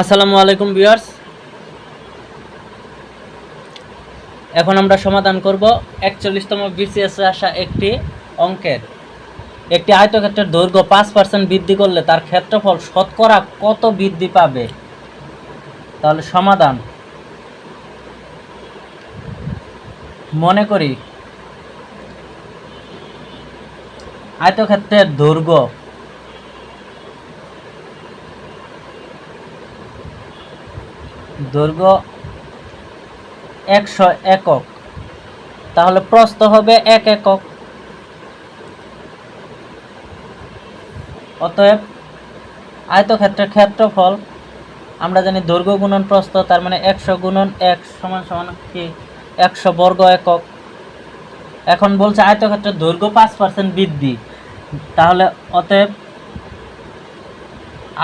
আসসালামু আলাইকুম ভিউয়ার্স। এখন আমরা সমাধান করব একচল্লিশতম বিসিএস আসা একটি অঙ্কের। একটি আয়তক্ষেত্রের দৈর্ঘ্য পাঁচ পার্সেন্ট বৃদ্ধি করলে তার ক্ষেত্রফল শতকরা কত বৃদ্ধি পাবে? তাহলে সমাধান। মনে করি, আয়তক্ষেত্রের দৈর্ঘ্য দৈর্ঘ্য একশো একক। তাহলে প্রস্থ হবে এক একক। অতএব আয়তক্ষেত্রের ক্ষেত্রফল, আমরা জানি দৈর্ঘ্য গুণন প্রস্থ, তার মানে একশো গুণন এক সমান সমান কি? একশো বর্গ একক। এখন বলছে আয়তক্ষেত্রের দৈর্ঘ্য পাঁচ পার্সেন্ট বৃদ্ধি। তাহলে অতএব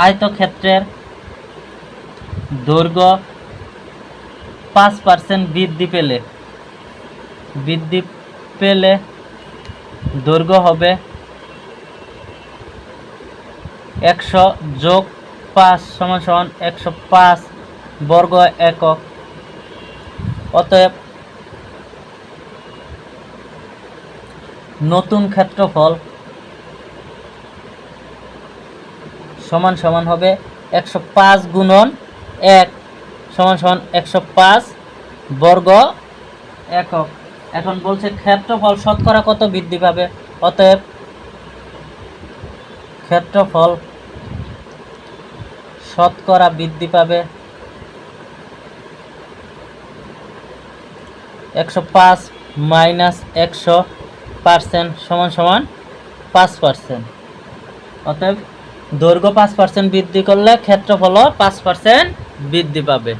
আয়তক্ষেত্রের দৈর্ঘ্য পাঁচ পার্সেন্ট বৃদ্ধি পেলে। বৃদ্ধি পেলে দৈর্ঘ্য হবে একশো যোগ পাঁচ সমান সমান একশো পাঁচ বর্গ একক। অতএব নতুন ক্ষেত্রফল সমান সমান হবে একশো পাঁচ গুণন এক সমান সমান একশো পাঁচ বর্গ একক। এখন বলছে ক্ষেত্রফল শতকরা কত বৃদ্ধি পাবে? অতএব ক্ষেত্রফল শতকরা বৃদ্ধি পাবে একশো পাঁচ মাইনাস একশো পার্সেন্ট সমান সমান পাঁচ পার্সেন্ট। অতএব দৈর্ঘ্য পাঁচ পার্সেন্ট বৃদ্ধি করলে ক্ষেত্রফলও পাঁচ পার্সেন্ট বৃদ্ধি পাবে।